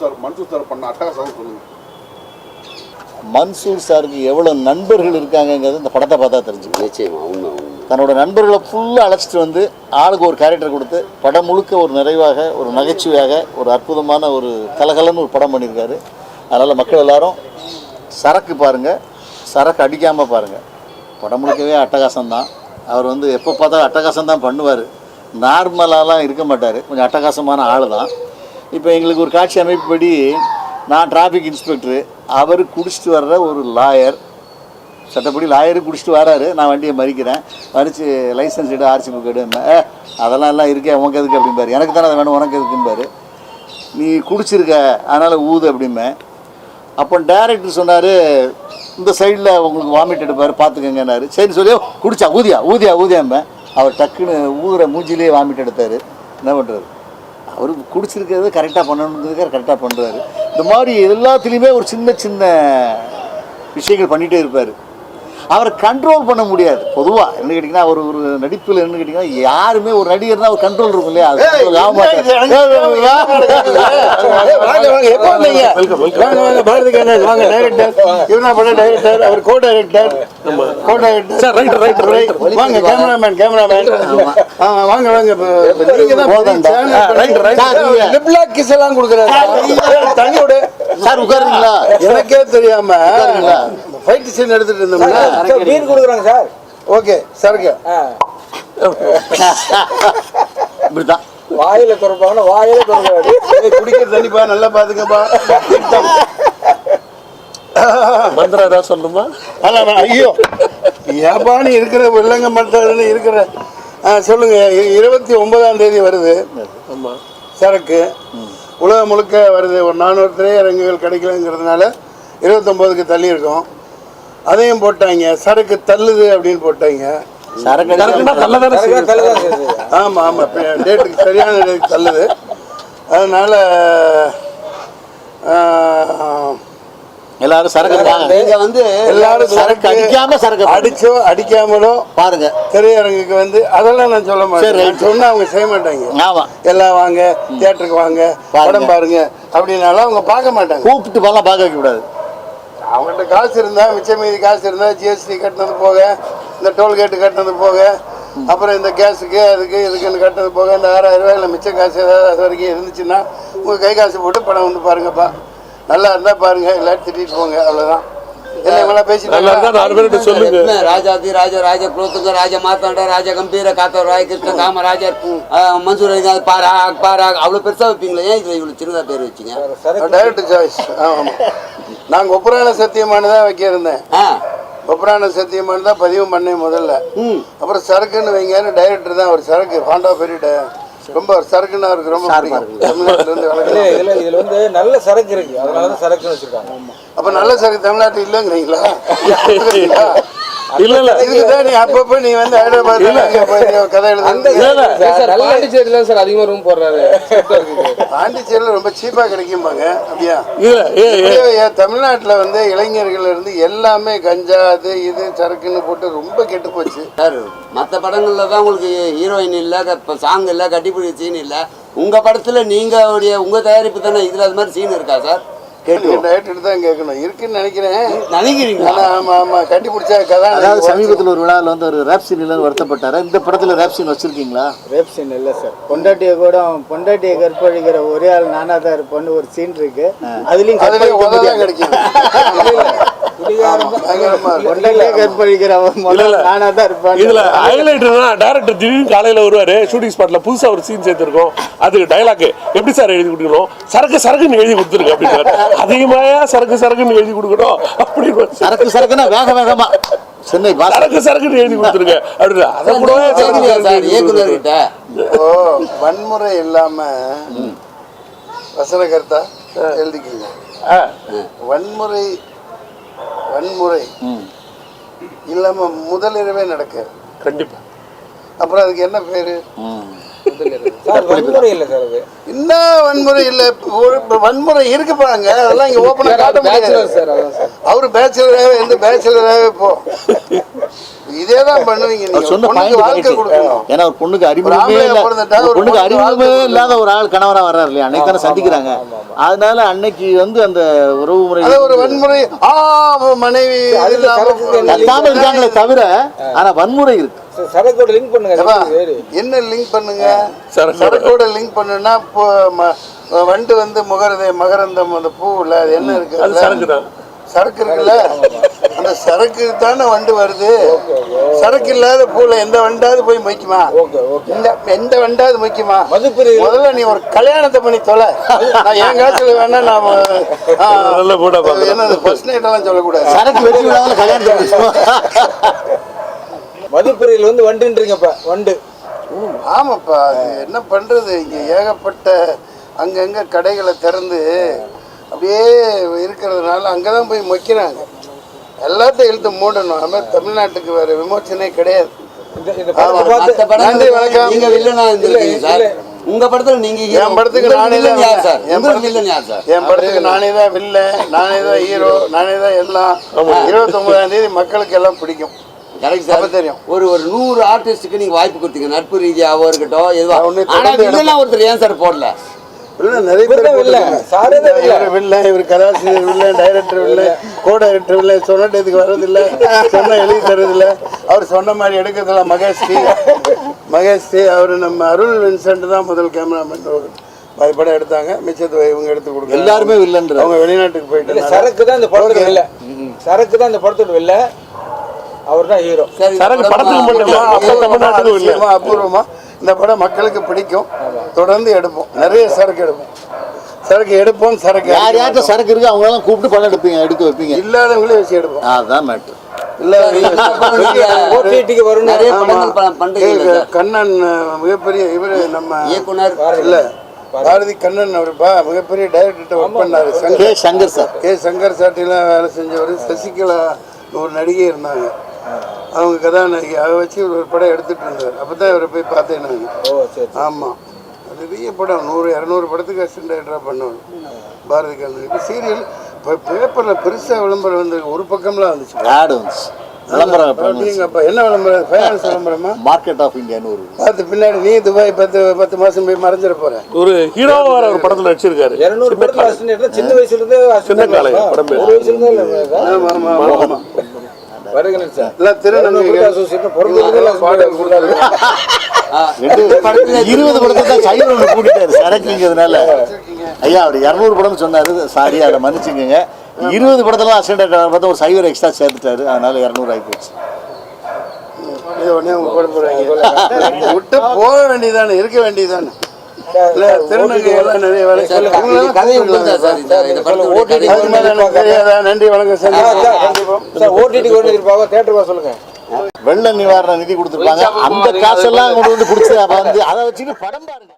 Sir Mansoor sir பண்ண அட்டகாசம் சொல்லுங்க. மன்சூர் சாருக்கு எவ்வளோ நண்பர்கள் இருக்காங்கங்கிறது இந்த படத்தை பார்த்தா தெரிஞ்சுக்கலாம் நிச்சயமா உண்மை தன்னோட நண்பர்களை ஃபுல்லாக அழைச்சிட்டு வந்து ஆளுக்கு ஒரு கேரக்டர் கொடுத்து படம் முழுக்க ஒரு நிறைவாக ஒரு நகைச்சுவையாக ஒரு அற்புதமான ஒரு கலகலன்னு ஒரு படம் பண்ணியிருக்காரு. அதனால் மக்கள் எல்லாரும் சரக்கு பாருங்கள் சரக்கு அடிக்காமல் பாருங்கள் படம் முழுக்கவே அட்டகாசம் தான் அவர் வந்து எப்போ பார்த்தாலும் அட்டகாசம் தான் பண்ணுவார் நார்மலாலாம் இருக்க மாட்டார். கொஞ்சம் அட்டகாசமான ஆள் தான் இப்போ எங்களுக்கு ஒரு காட்சி அமைப்புப்படி நான் டிராஃபிக் இன்ஸ்பெக்டரு அவர் குடிச்சிட்டு வர்ற ஒரு லாயர் சட்டப்படி லாயரு குடிச்சிட்டு வராரு. நான் வண்டியை மறிக்கிறேன். மறித்து லைசன்ஸ் எடு ஆர்சி புக் எடு அதெல்லாம் எல்லாம் இருக்கே உனக்கு எதுக்கு அப்படிம்பாரு. எனக்கு தானே அது வேணும் உனக்கு எதுக்கும்பாரு. நீ குடிச்சிருக்க அதனால் ஊது அப்படிம்பேன் அப்போ டேரக்டர் சொன்னார் இந்த சைடில் உங்களுக்கு வாமிட் எடுப்பார் பார்த்துக்கங்கன்னாரு சரி சொல்லி குடிச்சா ஊதியா? ஊதியா ஊதியாம்பேன். அவர் டக்குன்னு ஊதுற மூஞ்சிலே வாமிட் எடுத்தார். என்ன பண்ணுறது அவர் குடிச்சிருக்கிறத கரெக்டாக பண்ணணுங்கிறதுக்காக கரெக்டாக பண்ணுறாரு இந்த மாதிரி எல்லாத்துலேயுமே ஒரு சின்ன சின்ன விஷயங்கள் பண்ணிகிட்டே இருப்பார். அவரை கண்ட்ரோல் பண்ண முடியாது பொதுவாக என்ன கேட்டிங்கன்னா அவர் ஒரு நடிப்பில் என்ன கேட்டிங்கன்னா யாருமே ஒரு நடிகர்னா ஒரு கண்ட்ரோல் இருக்கும் இல்லையா அவர் கோ டைரக்டர் கோ டைரக்டர் வாங்க கேமராமேன் கேமராமேன் வாங்க வாங்க எல்லாம் கொடுக்குறாரு தண்ணி விடு சார் உட்காருங்களா எனக்கே தெரியாம? ஃபைட் சீன் எடுத்துட்டு இருந்தோம்ல பீர் கொடுக்குறாங்க சார். ஓகே சரக்கு. இப்படி தான் வாயில திறப்பாங்கன்னா வாயில ஏய், குடிக்கிற தண்ணிப்பா நல்லா பாத்துக்கப்பா. மந்திரம் ஏதாவது சொல்லணுமா? அல்ல, அல்ல, ஐயோ. ஏப்பா நீ இருக்கிற வெள்ளங்க மட்டன்னு இருக்கிற. ஆ, சொல்லுங்க இருபத்தி ஒன்பதாம் தேதி வருது. ஆமா. சரக்கு. உலகம் முழுக்க வருது. ஒரு நானூறு திரையரங்குகள் கிடைக்கலங்கிறதுனால இருபத்தொம்போதுக்கு தள்ளி இருக்கோம். அதையும் போட்டாங்க. சரக்கு தள்ளுது அப்படின்னு போட்டாங்க. ஆமாம் ஆமாம் டேட்டுக்கு சரியான டேட்டுக்கு தள்ளுது. அதனால் எல்லாரும் சரக்கு நீங்க வந்து எல்லாரும் சரக்கு அடிக்காம சரக்கு. அடிச்சோ அடிக்காமலோ பாருங்க. திரையரங்குக்கு வந்து அதெல்லாம் நான் சொல்ல மாட்டேன். சொன்னா அவங்க செய்ய மாட்டாங்க. ஆமா. எல்லாம் வாங்க தியேட்டருக்கு வாங்க. படம் பாருங்க. அப்படின்னாலும் அவங்க பார்க்க மாட்டாங்க. கூப்பிட்டு பாலாம் பார்க்க வைக்க கூடாது அவங்கள்ட்ட காசு இருந்தா மிச்ச மீதி காசு இருந்தா ஜிஎஸ்டி கட்டினது போக இந்த டோல்கேட்டு கட்டினது போக அப்புறம் இந்த கேஸுக்கு அதுக்கு இதுக்குன்னு கட்டினது போக இந்த ஆறாயிரம் ரூபாய் இல்லை மிச்ச காசு ஏதாவது அது வரைக்கும் இருந்துச்சுன்னா உங்கள் கை காசு போட்டு படம் வந்து பாருங்கப்பா. நல்லா இருந்தால் பாருங்க எல்லாரும் திட்டிட்டு போங்க அவ்வளோதான் ராஜாதி ராஜ ராஜ குலோத்துங்க ராஜ மார்த்தாண்ட ராஜ கம்பீர காத்த ராய கிருஷ்ண காமராஜர் மன்சூர் பாராக் பாராக் அவ்வளோ பெருசா வைப்பீங்களே? ஏன் இதுல இவ்வளோ சின்னதா பேர் வச்சீங்க? நாங்கள் ஒப்புரான சத்தியமான தான் வைக்க இருந்தேன் ஆ. ஒப்புரான சத்தியமான தான் பதிவு பண்ணேன் முதல்ல. அப்புறம் சரக்குன்னு வைங்கன்னு டைரக்டர் தான் அவர் சரக்கு பாண்டா பெரிய ரொம்ப சரக்குன்னு அவருக்கு ரொம்ப இதுல இதுல வந்து நல்ல சரக்கு இருக்கு. அதனாலதான் சரக்குன்னு வச்சிருக்காங்க. அப்போ நல்ல சரக்கு தமிழ்நாட்டில் இல்லைங்கிறீங்களா? இல்ல இல்ல. இதுக்குதான் நீ அப்பப்போ நீ வந்து ஹைதராபாத் கதை அந்த எழுத சார் பாண்டிச்சேரியில சார் அதிகமா ரூம் போடுறாரு. பாண்டிச்சேரியில் ரொம்ப சீப்பாக கிடைக்கும்பாங்க. அப்படியா? இல்ல தமிழ்நாட்டில் வந்து இளைஞர்கள் இருந்து எல்லாமே கஞ்சா அது இது சரக்குன்னு போட்டு ரொம்ப கெட்டு போச்சு. சார் மற்ற படங்கள்ல தான் உங்களுக்கு ஹீரோயின் இல்லை சாங் இல்லை கட்டிப்பிடி சீன் இல்லை. உங்க படத்துல நீங்க உங்க தயாரிப்பு தானே? இதுல அது மாதிரி சீன் இருக்கா சார்? கேட்டு தான் கேட்கணும். இருக்குன்னு நினைக்கிறேன். நினைக்கிறீங்களா ஆனா ஆமா ஆமா. கட்டி பிடிச்சா அதாவது சமீபத்தில் ஒரு விழாவில் வந்து ஒரு ரேப் சீன் இல்லைன்னு வருத்தப்பட்டாரு? இந்த படத்தில் ரேப் சீன் வச்சிருக்கீங்களா? ரேப் சீன் இல்லை சார் பொண்டாட்டியை கூட பொண்டாட்டியை கற்பழிக்கிற ஒரே ஆள் நானா தான் இருப்பேன்னு ஒரு சீன் இருக்கு. அதுலயும். கிடைக்கும் இல்ல. நானா தான் இதுல டேரக்டர் திடீர்னு காலையில வருவாரு. ஷூட்டிங் ஸ்பாட்ல புதுசா ஒரு சீன் சேர்த்திருக்கோம். அதுக்கு டைலாக் எப்படி சார் எழுதி கொடுக்கணும்? சரக்கு சரக்குன்னு எழுதி கொடுத்துருங்க அப்படின்னு அதிகமாயா சரக்கு சரக்குன்னு எழுதி கொடுக்கணும் அப்படின்னு சரக்கு சரக்குன்னா வேக வேகமா. சென்னை சரக்கு சரக்குன்னு எழுதி கொடுத்துருங்க அப்படின்னு. அதை கூட வன்முறை இல்லாம வசனகர்த்தா எழுதிக்கீங்க. வன்முறை வன்முறை. இல்லாம முதலிரவே நடக்க. கண்டிப்பா. அப்புறம் அதுக்கு என்ன பேரு? வன்முறை இல்ல சார் அது. என்ன வன்முறை இல்ல? ஒரு வன்முறை இருக்கு பாருங்க. அதெல்லாம் இங்க ஓப்பனா காட்ட முடியாது. அவரு பேச்சுலராகவே எந்த பேச்சுலராகவே போ. இதே தான் பண்ணுவீங்க நீங்க சொன்ன ஏன்னா ஒரு பொண்ணுக்கு அறிமுகமே இல்ல பொண்ணுக்கு இல்லாத ஒரு ஆள் கணவரா வர்றாரு இல்லையா? அன்னைக்கு தானே சந்திக்கிறாங்க. அதனால அன்னைக்கு வந்து அந்த உறவு முறை அது ஒரு வன்முறை. ஆ மனைவி கத்தாம இருக்காங்களே தவிர ஆனா வன்முறை இருக்கு. சரி, சரக்கோட லிங்க் பண்ணுங்க. என்ன லிங்க் பண்ணுங்க? சரக்கோட. சரக்கோட லிங்க் பண்ணுனா இப்போ ம- வண்டு வந்து முகரதை மகரந்தம் அந்த பூவில் அது என்ன இருக்கு? சரக்கு இருக்குல்ல அந்த சரக்கு தானே வண்டு வருது. சரக்கு இல்லாத பூல எந்த வண்டாவது போய் ஓகே இந்த எந்த வண்டாவது மதுப்பிரி. முதல்ல நீ ஒரு கல்யாணத்தை பண்ணி தொலை. நான் என் காசுல வேணா நான். என்னது ஃபர்ஸ்ட் நைட் எல்லாம் சொல்லக்கூடாது. சரக்கு வெட்டி விடாமல் கல்யாணத்தை முடிச்சுக்கணும். மதுப்பிரியில் வந்து வண்டுன்றீங்கப்பா வண்டு. ஆமாப்பா என்ன பண்றது? இங்க ஏகப்பட்ட அங்கங்க கடைகளை திறந்து அப்படியே இருக்கிறதுனால அங்கதான் போய் மொக்கிறாங்க எல்லாத்தையும் இழுத்து மூடணும். அது மாதிரி தமிழ்நாட்டுக்கு வேற விமோச்சனே கிடையாது. நன்றி, வணக்கம். நீங்க வில்லனா சார். உங்க படத்துல நீங்க. என் படத்துக்கு நானே தான் யார் சார்? என் யார் சார்? என் படத்துக்கு நானே தான் வில்லன் நானே தான் ஹீரோ நானே தான் எல்லாம். இருபத்தொன்பதாம் தேதி மக்களுக்கு எல்லாம் பிடிக்கும். Correct sir. தெரியும். ஒரு ஒரு நூறு ஆர்டிஸ்டுக்கு நீங்க வாய்ப்பு கொடுத்தீங்க. நட்பு ரீதியாவோ இருக்கட்டும் எதுவா நான் உன்னை ஆனா தொடர்ந்து வில்லனா ஒருத்தர் ஏன் சார் போடல? நிறைய பேர் தான் வில்லன். இவர் கதாசிரியர் director villain co director villain சொன்ன இதுக்கு வர்றதில்ல. சொன்ன எழுதி தரதில்ல அவர் சொன்ன மாதிரி எடுக்கிறதுல மகேஷ்டி மகேஷ்டி அவர் நம்ம அருள் வின்சென்ட் தான் முதல் கேமராமேன் படம் எடுத்தாங்க. மிச்சத்தை இவங்க எடுத்து கொடுக்க எல்லாருமே வில்லன்ற அவங்க வெளிநாட்டுக்கு இல்ல போயிட்டு சரக்கு தான் இந்த படத்தோட வெளில சரக்கு தான் இந்த படத்தோட வெளில அவர் தான் ஹீரோ சரி சரக்கு படத்துக்கு மட்டும்? இல்ல அப்ப தமிழ்நாட்டுக்கு இல்ல இந்த படம் மக்களுக்கு பிடிக்கும் தொடர்ந்து எடுப்போம் நிறைய சரக்கு எடுப்போம் சரக்கு எடுப்போம் சரக்கு யார் யார்கிட்ட. சரக்கு இருக்கு அவங்க எல்லாம் கூப்பிட்டு பணம் எடுப்பீங்க எடுக்க வைப்பீங்க இல்லாதவங்களே வச்சு எடுப்போம் அதுதான் மேட்ரு கண்ணன் மிகப்பெரிய இவரு நம்ம இயக்குனர் இல்ல பாரதி கண்ணன் அவருப்பா மிகப்பெரிய டைரக்டர் ஒர்க் பண்ணாரு சங்கர் சார் கே சங்கர் சாட்டிலாம் வேலை செஞ்சவர் சசிகலா ஒரு நடிகை இருந்தாங்க அவங்க கதாநாயகி. அதை வச்சு இவர் ஒரு படம் எடுத்துட்டு இருந்தார். அப்பதான் இவரை போய் பார்த்தேன் நான். ஓ சரி ஆமா. அது பெரிய படம். நூறு இரநூறு படத்துக்கு அசிஸ்டன்ட் டைரக்டராக பண்ணவர். பாரதி கண்ணன். இப்போ சீரியல் இப்போ பேப்பரில் பெருசாக விளம்பரம் வந்து ஒரு பக்கம்லாம் வந்துச்சு. ஆடு வந்துச்சு. விளம்பரம் என்ன விளம்பரம்? ஃபைனான்ஸ் விளம்பரமா? மார்க்கெட் ஆஃப் இந்தியான்னு ஒரு பார்த்து பின்னாடி நீ துபாய் பத்து பத்து மாசம் போய் மறைஞ்சிட போற. ஒரு ஹீரோவா வர ஒரு படத்துல நடிச்சிருக்காரு. இருநூறு சின்ன வயசுல இருந்தே சின்ன காளையா, படம் ஆமா ஆமா ஆமா. வருகிறேன் சார். எல்லாம் திருநங்கை பாடல் இருபது படத்தை தான் சைவர் ஒன்று கூட்டிட்டாரு சரக்குங்கிறதுனால. ஐயா அவர் இரநூறு படம் சொன்னாரு. சாரி அதை மன்னிச்சுக்கோங்க. இருபது படத்தெல்லாம் அசிஸ்டன்ட் பார்த்தா ஒரு சைவர் எக்ஸ்ட்ரா சேர்த்துட்டாரு. அதனால இரநூறு ஆகி போச்சு. விட்டு போக வேண்டியதானே இருக்க வேண்டியதானே இல்ல திருநங்கை எல்லாம் நிறைய வேலை நன்றி வணக்கம் சார். சார் ஓடிடிக்கு ஒன்று எதிர்பார்க்க தேட்டருக்கு வர சொல்லுங்க. வெள்ள நிவாரண நிதி கொடுத்துருப்பாங்க. அந்த காசெல்லாம் கொண்டு வந்து கொடுத்து வந்து அதை வச்சுட்டு படம் பாருங்க.